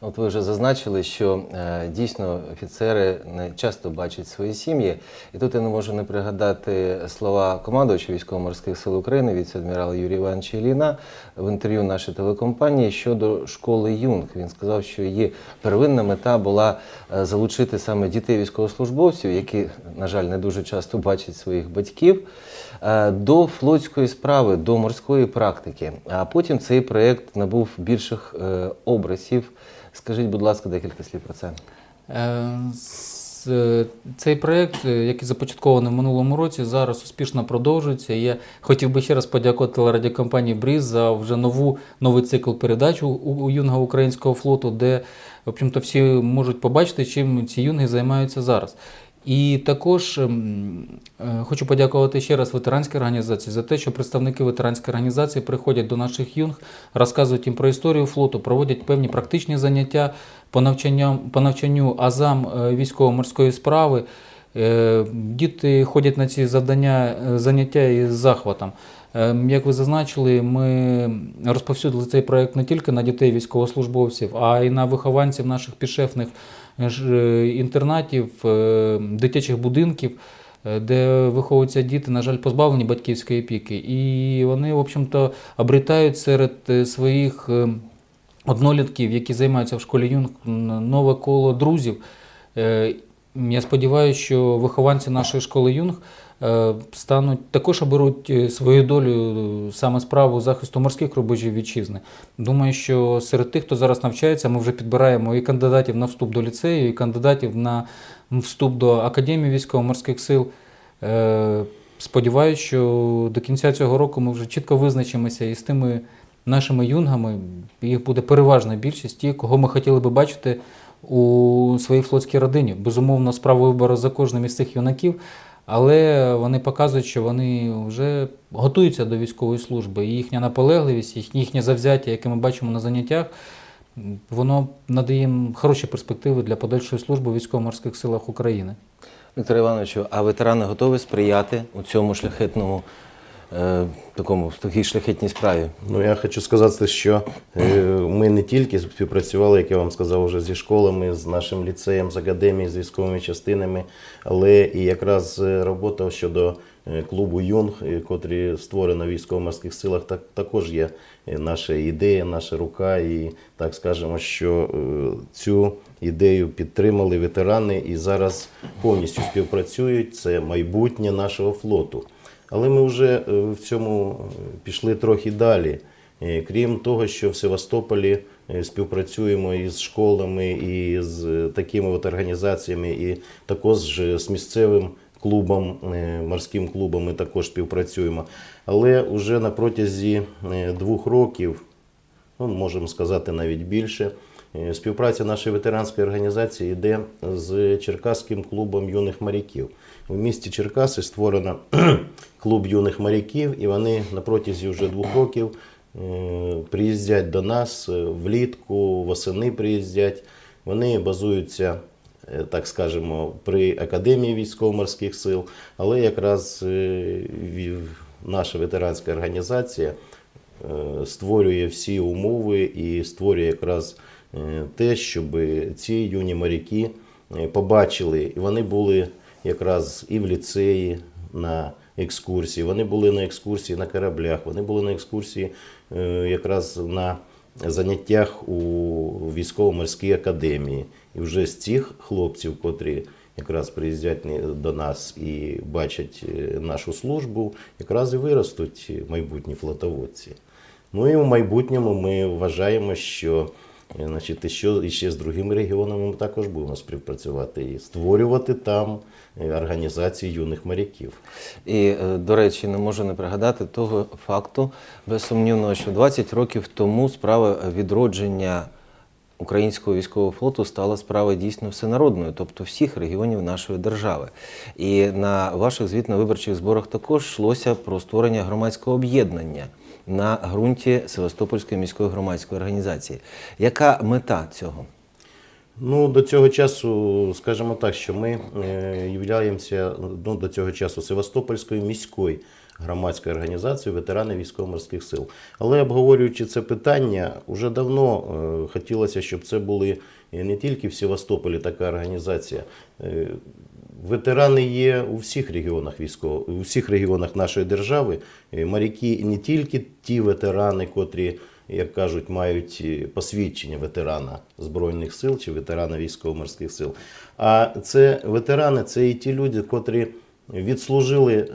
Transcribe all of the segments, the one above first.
От ви вже зазначили, що е, дійсно офіцери не часто бачать свої сім'ї. І тут я не можу не пригадати слова командувача військово-морських сил України віце-адмірала Юрія Івановича Ілліна в інтерв'ю нашій телекомпанії щодо школи Юнг. Він сказав, що її первинна мета була е, залучити саме дітей військовослужбовців, які, на жаль, не дуже часто бачать своїх батьків, е, до флотської справи, до морської практики. А потім цей проєкт набув більших образів. Скажіть, будь ласка, декілька слів про це. Е, Цей проєкт, е, який започаткований в минулому році, зараз успішно продовжується. Я хотів би ще раз подякувати радіокомпанії Бріз за вже нову новий цикл передач у, юнга українського флоту, де в всі можуть побачити, чим ці юнги займаються зараз. І також ем, е, хочу подякувати ще раз ветеранській організації за те, що представники ветеранської організації приходять до наших юнг, розказують їм про історію флоту, проводять певні практичні заняття по навчанню, по навчанню азам е, військово-морської справи. Е, Діти ходять на ці завдання, заняття із захватом. Е, Як ви зазначили, ми розповсюдили цей проект не тільки на дітей військовослужбовців, а й на вихованців наших е, інтернатів, е, дитячих будинків, е, де виховуються діти, на жаль, позбавлені батьківської опіки. І вони, в общем-то, обретають серед е, своїх е, однолітків, які займаються в школі юнг, нове коло друзів. Е, Я сподіваюся, що вихованці нашої школи юнг е, стануть також оберуть е, свою долю е, саме справу захисту морських рубежів вітчизни. Думаю, що серед тих, хто зараз навчається, ми вже підбираємо і кандидатів на вступ до ліцею, і кандидатів на вступ до Академії військово-морських сил. Е, Сподіваюся, що до кінця цього року ми вже чітко визначимося із тими нашими юнгами. Їх буде переважна більшість, ті, кого ми хотіли би бачити у своїй флотській родині. Безумовно, справа вибору за кожним із цих юнаків, але вони показують, що вони вже готуються до військової служби. І їхня наполегливість, їхнє завзяття, яке ми бачимо на заняттях, воно надає їм хороші перспективи для подальшої служби в військово-морських силах України. Віктор Івановичу, а ветерани готові сприяти у цьому шляхетному, е, такому, такій шляхетній справі? Ну, я хочу сказати, що е, ми не тільки співпрацювали, як я вам сказав, вже зі школами, з нашим ліцеєм, з академією, з військовими частинами, але і якраз е, робота щодо клубу Юнг, котрий створено в військово-морських силах, так, також є наша ідея, наша рука. І так скажемо, що цю ідею підтримали ветерани і зараз повністю співпрацюють. Це майбутнє нашого флоту. Але ми вже е, в цьому е, пішли трохи далі. Крім того, що в Севастополі е, співпрацюємо із школами, і з такими от організаціями, і також з місцевим клубом, морським клубом ми також співпрацюємо. Але вже на протязі двох років ну, можемо сказати навіть більше. Е, Співпраця нашої ветеранської організації йде з Черкаським клубом юних моряків. У місті Черкаси створено клуб юних моряків, і вони на протязі вже двох років е, приїздять до нас е, влітку, восени приїздять. Вони базуються, так скажемо, при Академії військово-морських сил, але якраз наша ветеранська організація створює всі умови і створює якраз те, щоб ці юні моряки е, побачили, і вони були якраз і в ліцеї на екскурсії, вони були на екскурсії на кораблях, вони були на екскурсії е, якраз на заняттях у військово-морській академії. І вже з цих хлопців, котрі якраз приїздять до нас і бачать е, нашу службу, якраз і виростуть майбутні флотоводці. Ну і в майбутньому ми вважаємо, що е, значить, і що і ще з другими регіонами ми також будемо співпрацювати і створювати там е, організації юних моряків. І, е, до речі, не можу не пригадати того факту, безсумнівно, що 20 років тому справа відродження українського військового флоту стала справою дійсно всенародною, тобто всіх регіонів нашої держави. І на ваших звітно-виборчих зборах також йшлося про створення громадського об'єднання на ґрунті Севастопольської міської громадської організації. Яка мета цього? Ну, до цього часу, скажімо так, що ми е, являємося ну, до цього часу Севастопольською міською громадською організацією ветерани військово-морських сил. Але обговорюючи це питання, вже давно е, хотілося, щоб це були не тільки в Севастополі така організація. Е, Ветерани є у всіх регіонах військово, у всіх регіонах нашої держави. Моряки не тільки ті ветерани, котрі, як кажуть, мають е, посвідчення ветерана Збройних сил чи ветерана військово-морських сил. А це ветерани, це і ті люди, котрі відслужили е,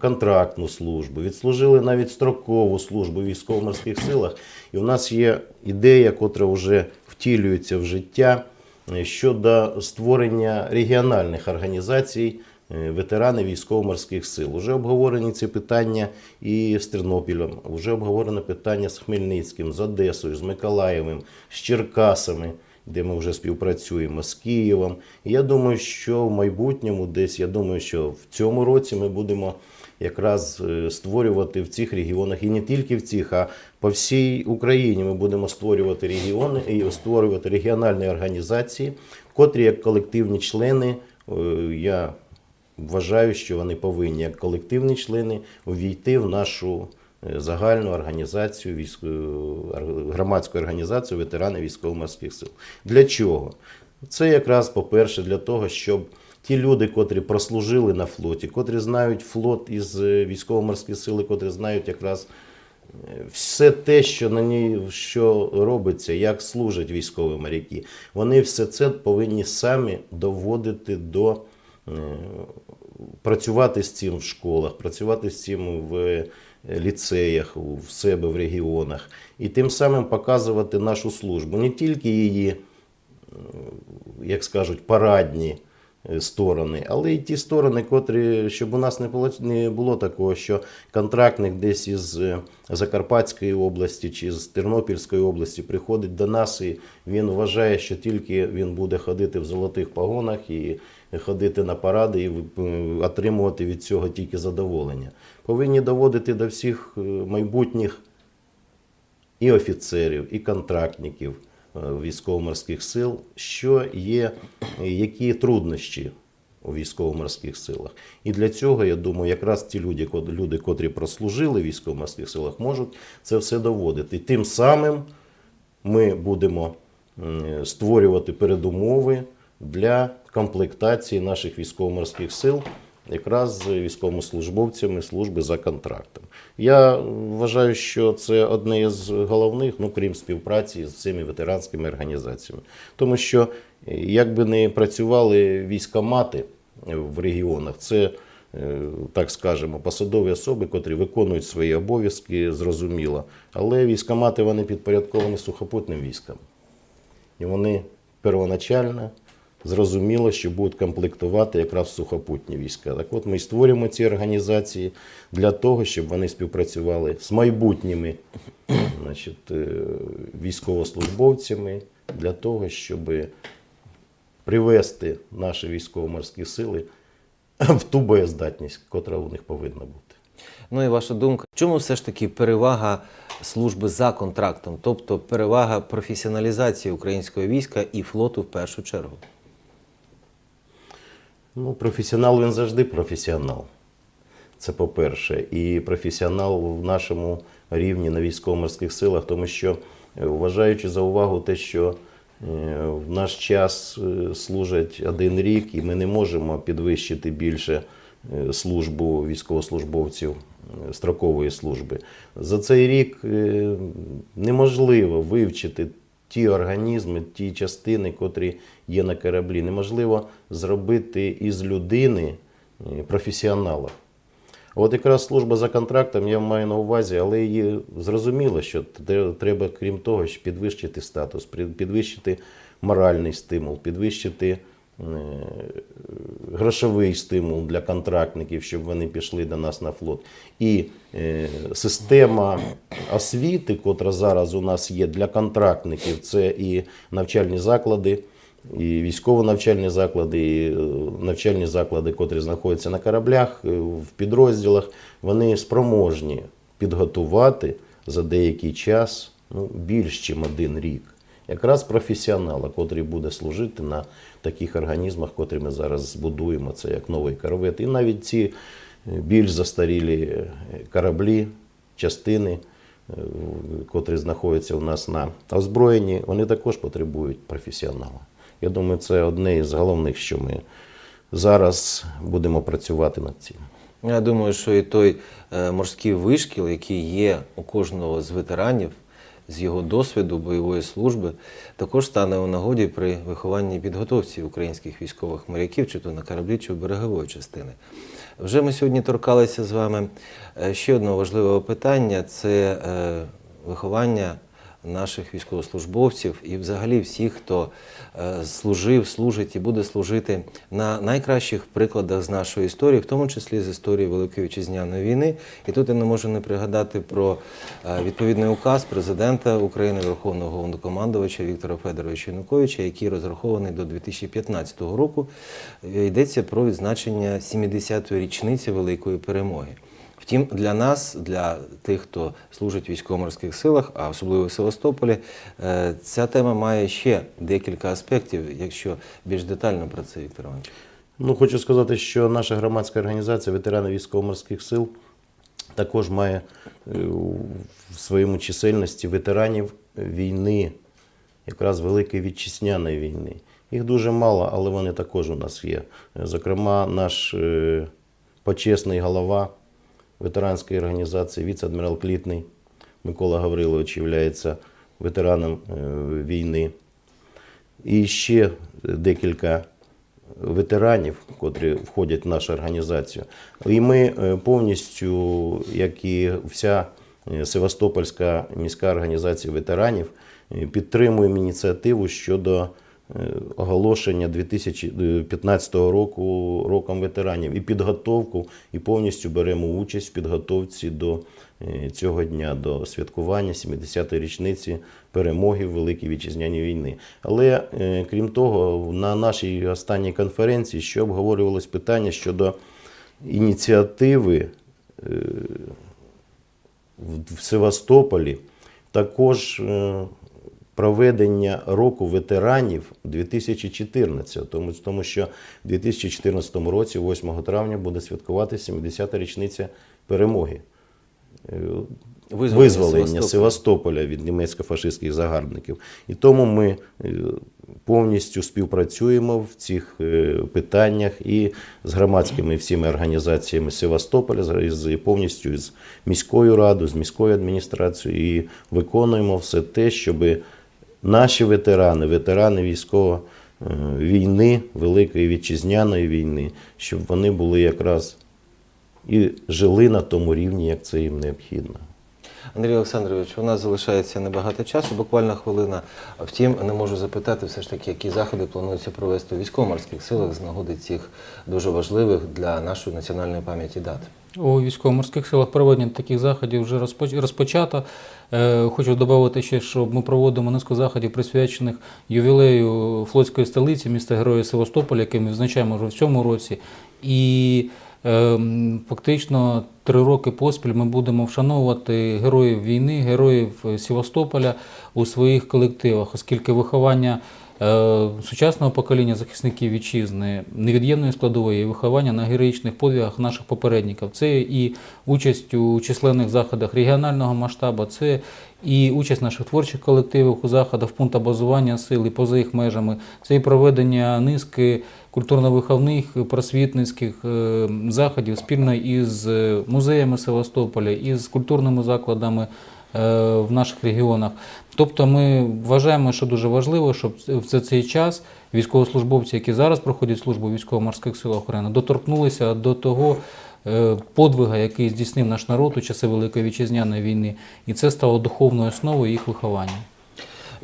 контрактну службу, відслужили навіть строкову службу в військово-морських силах. І у нас є ідея, котра вже втілюється в життя е, щодо створення регіональних організацій е, ветерани військово-морських сил. Уже обговорені ці питання і з Тернопілем, вже обговорено питання з Хмельницьким, з Одесою, з Миколаєвим, з Черкасами. Де ми вже співпрацюємо з Києвом. І я думаю, що в майбутньому, десь я думаю, що в цьому році ми будемо якраз е, створювати в цих регіонах, і не тільки в цих, а по всій Україні ми будемо створювати регіони і створювати регіональні організації, котрі як колективні члени, е, я вважаю, що вони повинні як колективні члени увійти в нашу загальну організацію військ- е, громадську організацію ветерани військово-морських сил. Для чого? Це якраз, по-перше, для того, щоб ті люди, котрі прослужили на флоті, котрі знають флот із е, військово-морських сил, котрі знають якраз е, все те, що на ній що робиться, як служать військові моряки, вони все це повинні самі доводити до е, працювати з цим в школах, працювати з цим в е, ліцеях, в себе в регіонах, і тим самим показувати нашу службу, не тільки її, як скажуть, парадні е, сторони, але й ті сторони, котрі, щоб у нас не було, не було такого, що контрактник десь із е, Закарпатської області чи з Тернопільської області приходить до нас, і він вважає, що тільки він буде ходити в золотих погонах і ходити на паради і е, отримувати від цього тільки задоволення. Повинні доводити до всіх е, майбутніх і офіцерів, і контрактників е, військово-морських сил, що є, які труднощі у військово-морських силах. І для цього, я думаю, якраз ті люди, люди котрі прослужили в військово-морських силах, можуть це все доводити. Тим самим ми будемо створювати передумови для комплектації наших військово-морських сил якраз з військовослужбовцями служби за контрактом. Я вважаю, що це одне із головних, ну крім співпраці з цими ветеранськими організаціями. Тому що як би не працювали військомати в регіонах, це е, так скажемо, посадові особи, котрі виконують свої обов'язки, зрозуміло. Але військомати вони підпорядковані сухопутним військам. І вони первоначально зрозуміло, що будуть комплектувати якраз сухопутні війська. Так от ми створюємо ці організації для того, щоб вони співпрацювали з майбутніми значить, е, військовослужбовцями, для того, щоб привести наші військово-морські сили в ту боєздатність, котра у них повинна бути. Ну і ваша думка, чому все ж таки перевага служби за контрактом, тобто перевага професіоналізації українського війська і флоту в першу чергу? Ну, професіонал він завжди професіонал. Це по-перше. І професіонал в нашому рівні на військово-морських силах, тому що, е, вважаючи за увагу те, що е, в наш час е, служать один рік, і ми не можемо підвищити більше службу військовослужбовців строкової служби. За цей рік неможливо вивчити ті організми, ті частини, котрі є на кораблі. Неможливо зробити із людини е, професіонала. От якраз служба за контрактом я маю на увазі, але її зрозуміло, що треба, крім того, підвищити статус, підвищити моральний стимул, підвищити грошовий стимул для контрактників, щоб вони пішли до нас на флот. І е, система освіти, котра зараз у нас є для контрактників, це і навчальні заклади, і військово-навчальні заклади, і е, навчальні заклади, котрі знаходяться на кораблях, е, в підрозділах, вони спроможні підготувати за деякий час ну, більш ніж один рік. Якраз професіонала, котрий буде служити на таких організмах, котрі ми зараз збудуємо, це як новий корвет. І навіть ці більш застарілі е, кораблі, частини, е, котрі знаходяться у нас на озброєнні, вони також потребують професіонала. Я думаю, це одне із головних, що ми зараз будемо працювати над цим. Я думаю, що і той е, морський вишкіл, який є у кожного з ветеранів, з його досвіду бойової служби, також стане у нагоді при вихованні підготовці українських військових моряків, чи то на кораблі, чи в берегової частини. Вже ми сьогодні торкалися з вами е, ще одного важливого питання це е, виховання наших військовослужбовців і взагалі всіх, хто е, служив, служить і буде служити на найкращих прикладах з нашої історії, в тому числі з історії Великої Вітчизняної війни. І тут я не можу не пригадати про е, відповідний указ президента України, Верховного Головнокомандувача Віктора Федоровича Януковича, який розрахований до 2015 року. Е, Йдеться про відзначення 70-ї річниці Великої перемоги. Втім, для нас, для тих, хто служить в військово-морських силах, а особливо в Севастополі, е, ця тема має ще декілька аспектів, якщо більш детально про це, Віктор Іванович. Ну, хочу сказати, що наша громадська організація ветерани військово-морських сил також має е, в своєму чисельності ветеранів війни, якраз Великої вітчизняної війни. Їх дуже мало, але вони також у нас є. Зокрема, наш е, почесний голова ветеранської організації, віце-адмірал Клітний Микола Гаврилович, є ветераном е, війни. І ще декілька ветеранів, котрі входять в нашу організацію. І ми е, повністю, як і вся е, Севастопольська міська організація ветеранів, підтримуємо ініціативу щодо оголошення 2015 року роком ветеранів і підготовку, і повністю беремо участь в підготовці до е, цього дня, до святкування 70-ї річниці перемоги в Великій Вітчизняній війни. Але е, крім того, на нашій останній конференції ще обговорювалось питання щодо ініціативи е, в- Севастополі також е, проведення року ветеранів 2014, тому, тому що в 2014 році, 8 травня, буде святкувати 70-та річниця перемоги. Е, Визволення Визволення Севастополя. Від німецько-фашистських загарбників. І тому ми е, повністю співпрацюємо в цих е, питаннях і з громадськими всіми організаціями Севастополя, з- повністю з міською радою, з міською адміністрацією і виконуємо все те, щоб наші ветерани, ветерани військової е, війни, Великої вітчизняної війни, щоб вони були якраз і жили на тому рівні, як це їм необхідно. Андрій Олександрович, у нас залишається небагато часу, буквально хвилина. Втім, не можу запитати все ж таки, які заходи планується провести у військово-морських силах з нагоди цих дуже важливих для нашої національної пам'яті дат. У військово-морських силах проведення таких заходів вже розпоч- розпочато. Е, Хочу додати ще, що ми проводимо низку заходів, присвячених ювілею флотської столиці, міста Героя Севастополя, який ми відзначаємо вже в цьому році. І ем, фактично три роки поспіль ми будемо вшановувати героїв війни, героїв Севастополя у своїх колективах, оскільки виховання е, сучасного покоління захисників вітчизни невід'ємною складовою є виховання на героїчних подвигах наших попередників. Це і участь у численних заходах регіонального масштабу, це і участь наших творчих колективів у заходах в базування сил і поза їх межами, це і проведення низки культурно-виховних просвітницьких е, заходів спільно із е, музеями Севастополя, із культурними закладами е, в наших регіонах. Тобто ми вважаємо, що дуже важливо, щоб в цей час військовослужбовці, які зараз проходять службу військово-морських сил охорони, доторкнулися до того е, подвига, який здійснив наш народ у часи Великої вітчизняної війни, і це стало духовною основою їх виховання.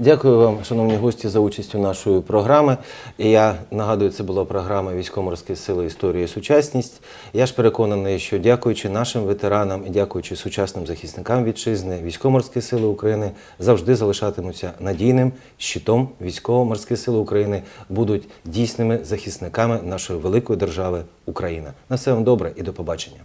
Дякую вам, шановні гості, за участь у нашої програми. І я нагадую, це була програма Військово-морські сили історія і сучасність. Я ж переконаний, що дякуючи нашим ветеранам і дякуючи сучасним захисникам вітчизни, військово-морські сили України завжди залишатимуться надійним щитом. Військово-морські сили України будуть дійсними захисниками нашої великої держави Україна. На все вам добре і до побачення.